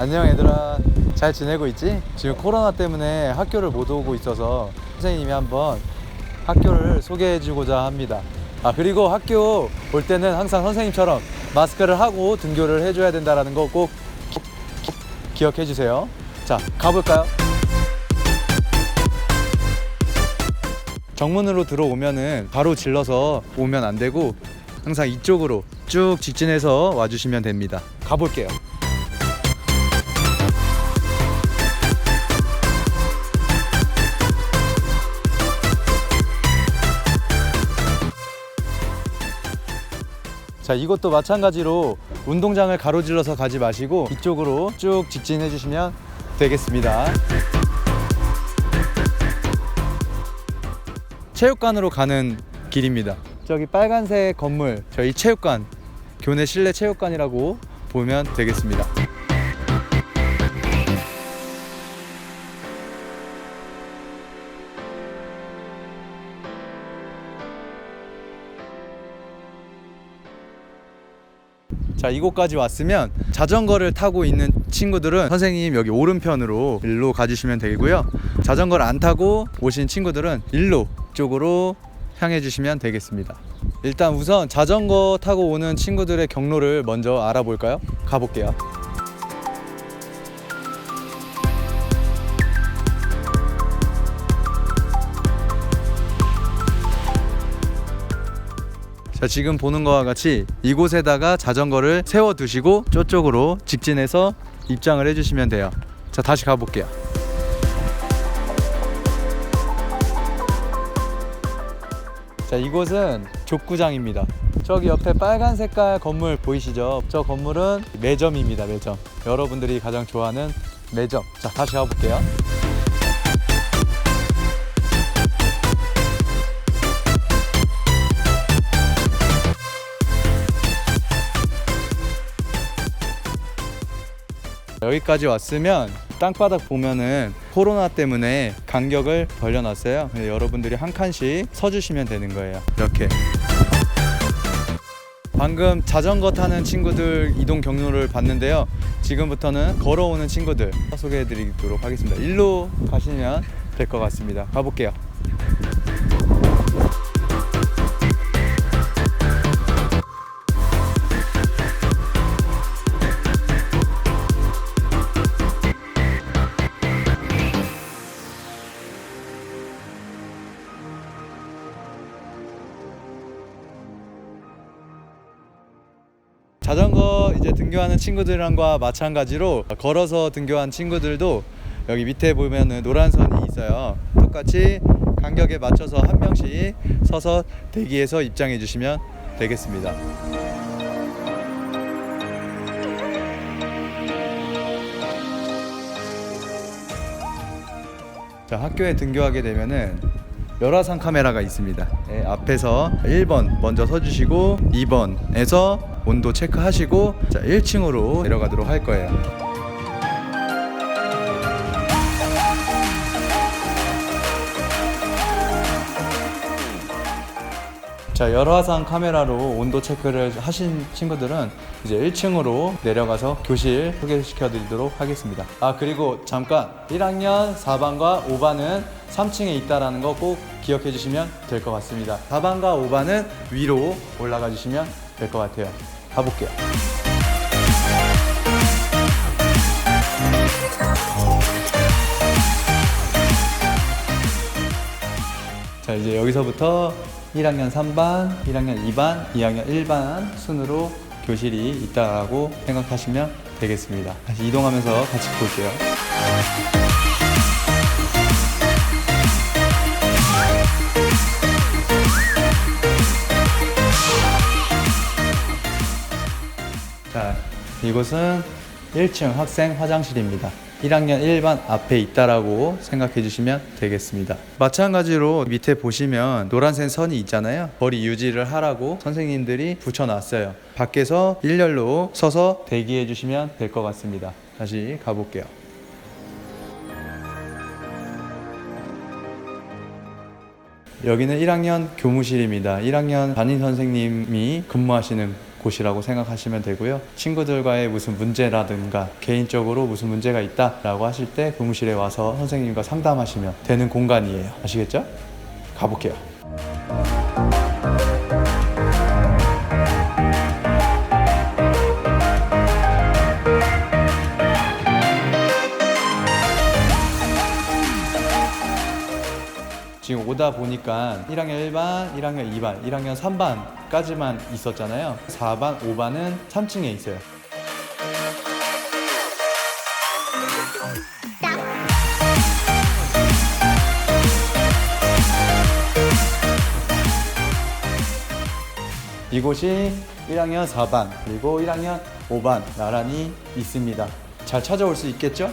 안녕 얘들아. 잘 지내고 있지? 지금 코로나 때문에 학교를 못 오고 있어서 선생님이 한번 학교를 소개해 주고자 합니다. 아 그리고 학교 올 때는 항상 선생님처럼 마스크를 하고 등교를 해줘야 된다는 거 꼭 기억해 주세요. 자 가볼까요? 정문으로 들어오면은 바로 질러서 오면 안 되고 항상 이쪽으로 쭉 직진해서 와주시면 됩니다. 가볼게요 자 이것도 마찬가지로 운동장을 가로질러서 가지 마시고 이쪽으로 쭉 직진해 주시면 되겠습니다. 체육관으로 가는 길입니다. 저기 빨간색 건물 저희 체육관 교내 실내 체육관이라고 보면 되겠습니다 자 이곳까지 왔으면 자전거를 타고 있는 친구들은 선생님 여기 오른편으로 일로 가주시면 되고요. 자전거를 안 타고 오신 친구들은 일로 쪽으로 향해 주시면 되겠습니다. 일단 우선 자전거 타고 오는 친구들의 경로를 먼저 알아볼까요? 가볼게요 자 지금 보는 것과 같이 이곳에다가 자전거를 세워 두시고 저쪽으로 직진해서 입장을 해주시면 돼요. 자 다시 가볼게요. 자 이곳은 족구장입니다. 저기 옆에 빨간 색깔 건물 보이시죠? 저 건물은 매점입니다 매점. 여러분들이 가장 좋아하는 매점. 자 다시 가볼게요 여기까지 왔으면 땅바닥 보면은 코로나 때문에 간격을 벌려놨어요. 네, 여러분들이 한 칸씩 서주시면 되는 거예요. 이렇게. 방금 자전거 타는 친구들 이동 경로를 봤는데요. 지금부터는 걸어오는 친구들 소개해드리도록 하겠습니다. 일로 가시면 될 것 같습니다. 가볼게요. 자전거 이제 등교하는 친구들과 마찬가지로 걸어서 등교한 친구들도 여기 밑에 보면은 노란 선이 있어요. 똑같이 간격에 맞춰서 한 명씩 서서 대기해서 입장해 주시면 되겠습니다. 자, 학교에 등교하게 되면은 열화상 카메라가 있습니다. 네, 앞에서 1번 먼저 서주시고 2번에서 온도 체크하시고 자 1층으로 내려가도록 할 거예요. 자 열화상 카메라로 온도 체크를 하신 친구들은 이제 1층으로 내려가서 교실 소개시켜 드리도록 하겠습니다. 아 그리고 잠깐 1학년 4반과 5반은 3층에 있다라는 거 꼭 기억해 주시면 될 것 같습니다. 4반과 5반은 위로 올라가 주시면 될 것 같아요 가볼게요 자 이제 여기서부터 1학년 3반, 1학년 2반, 2학년 1반 순으로 교실이 있다라고 생각하시면 되겠습니다. 다시 이동하면서 같이 볼게요. 이곳은 1층 학생 화장실입니다. 1학년 1반 앞에 있다라고 생각해 주시면 되겠습니다. 마찬가지로 밑에 보시면 노란색 선이 있잖아요. 거리 유지를 하라고 선생님들이 붙여놨어요. 밖에서 일렬로 서서 대기해 주시면 될 것 같습니다. 다시 가볼게요. 여기는 1학년 교무실입니다. 1학년 담임 선생님이 근무하시는 곳이라고 생각하시면 되고요. 친구들과의 무슨 문제라든가 개인적으로 무슨 문제가 있다라고 하실 때 교무실에 와서 선생님과 상담하시면 되는 공간이에요. 아시겠죠? 가볼게요. 지금 오다 보니까 1학년 1반, 1학년 2반, 1학년 3반 까지만 있었잖아요. 4반, 5반은 3층에 있어요. 이곳이 1학년 4반 그리고 1학년 5반 나란히 있습니다. 잘 찾아올 수 있겠죠?